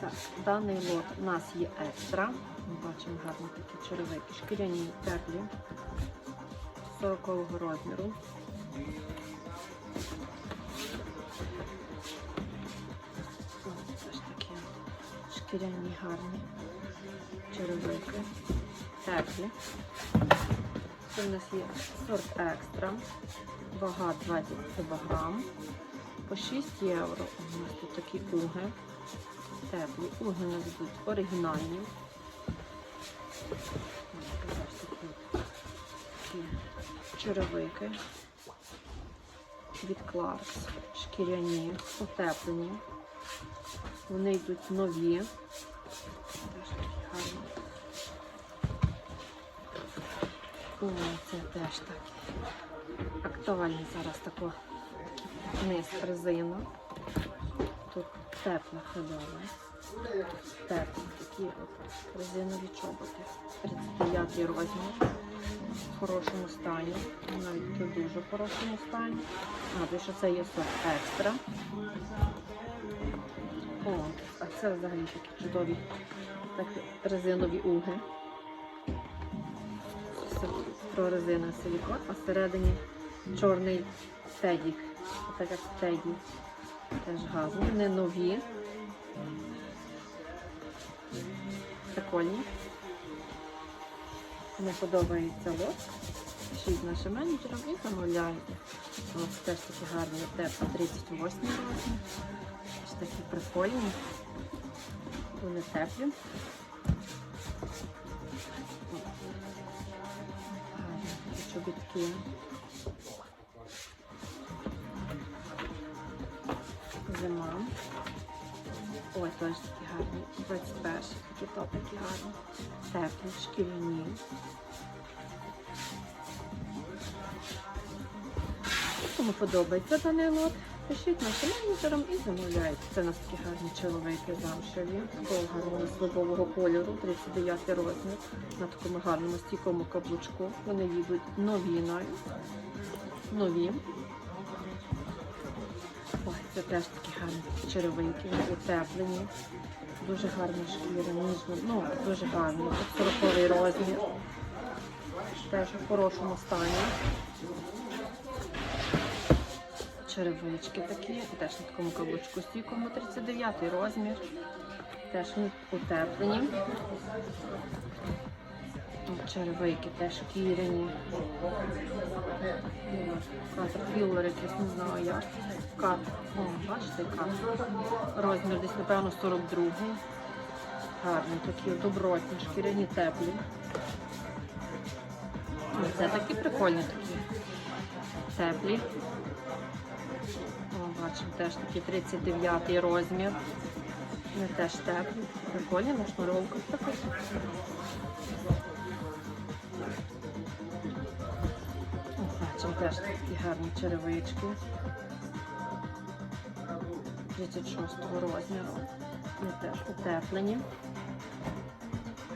Так, даний лот у нас є екстра. Ми бачимо гарні такі черевики. Шкіряні теплі 40 розміру. Ось Це ж такі шкіряні гарні черевики. Теплі. Це в нас є сорт екстра. Вага 20 кг. По 6 євро. У нас тут такі уги. Теплі. Уги у нас будуть оригінальні. Такі, черевики. Від Clarks. Шкіряні, утеплені. Вони йдуть нові. Теж такі гарні. О, це теж такі. Актуальні зараз тако низ резина. Тут тепла ходова. Теплі такі от резинові чоботи. 39 розмір. В хорошому стані. Навіть в дуже хорошому стані. А, що це є сорт екстра. О, а це взагалі такі чудові такі резинові уги. Прорезина силікон, а всередині чорний тедік. Так як теді. Теж газні, не нові. Прикольні. Кому подобається лот. Пишіть нашим менеджерам і замовляйте. Ось теж такі гарні тепло 38 розмір. Ось такі прикольні. Вони теплі. Чобітки. Ой, теж такі гарні. 21 такі то такі гарні. Теплі, шкіряні. Кому подобається даний лот, пишіть нашим менеджерам і замовляйте. Це у нас такі гарні чоловіки замшеві, такого гарного сливового кольору, 39 розмір, на такому гарному стійкому каблучку. Вони їдуть нові навіть. Нові. Ой, це теж такі гарні черевинки, утеплені. Дуже гарні шкіри, ніжні, ну дуже гарні. Тут 40 розмір. Теж у хорошому стані. Черевички такі, теж на такому каблучку стійкому 39 розмір. Теж утеплені. О, Черевики теж шкіряні. Катерпіллер якийсь, не знаю як. Кат. О, бачите, кат. Розмір десь, напевно, 42. Гарні такі, добротні, шкіряні теплі. Це такі прикольні такі. Теплі. О, бачимо, теж такі 39 розмір. Вони теж теплі. Прикольні на шнуровках також. Бачимо теж такі гарні черевички. 36 розміру. Вони теж утеплені.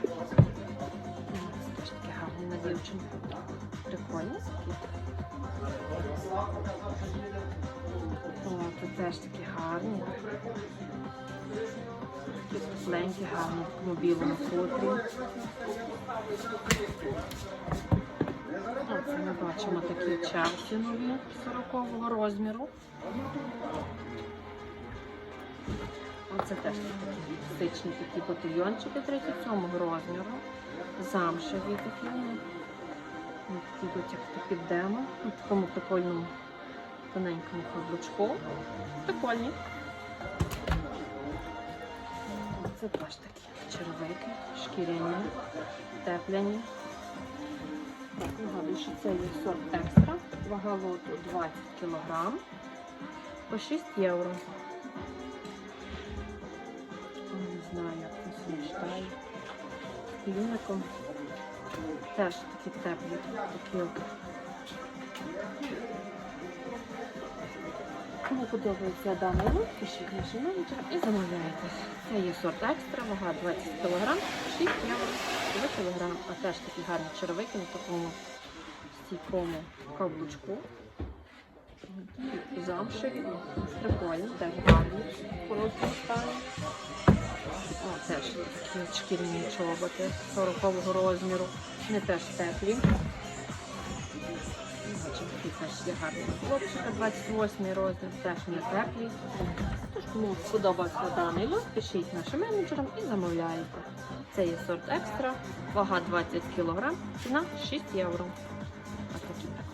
О, Теж такі гарні на дівчинку. Прикольні. О, тут теж такі гарні. Такі гарні в білому хутрі. Оце ми бачимо такі чаші нові 40-го розміру. Оце теж такі стичні такі ботильйончики 37-го розміру. Замшеві такі. вони. Вони такі йдуть як такі демо. На такому прикольному тоненькому каблучку. Прикольні. Це теж такі черевики, шкіряні, тепляні. Так, що це є сорт екстра. Вага лоту 20 кг по 6 євро. Не знаю, як це все читає. Юником. Теж такі теплі, такі. Кому подобається даний лот, пишіть нашим менеджерам і замовляйте. Це є сорт екстра, вага 20 кг, 6 євро за кілограм. А теж такі гарні черевики на такому стійкому каблучку. Замшеві, прикольні, теж гарні, хорошому стані. О, теж такі шкіряні чоботи 40 розміру. Вони теж теплі. Бачимо, такий теж є гарний хлопчика, 28 розмір, теж не теплі. Тож, кому сподобався даний лот, пишіть нашим менеджерам і замовляйте. Це є сорт екстра, вага 20 кг, ціна 6 євро. Ось такі так.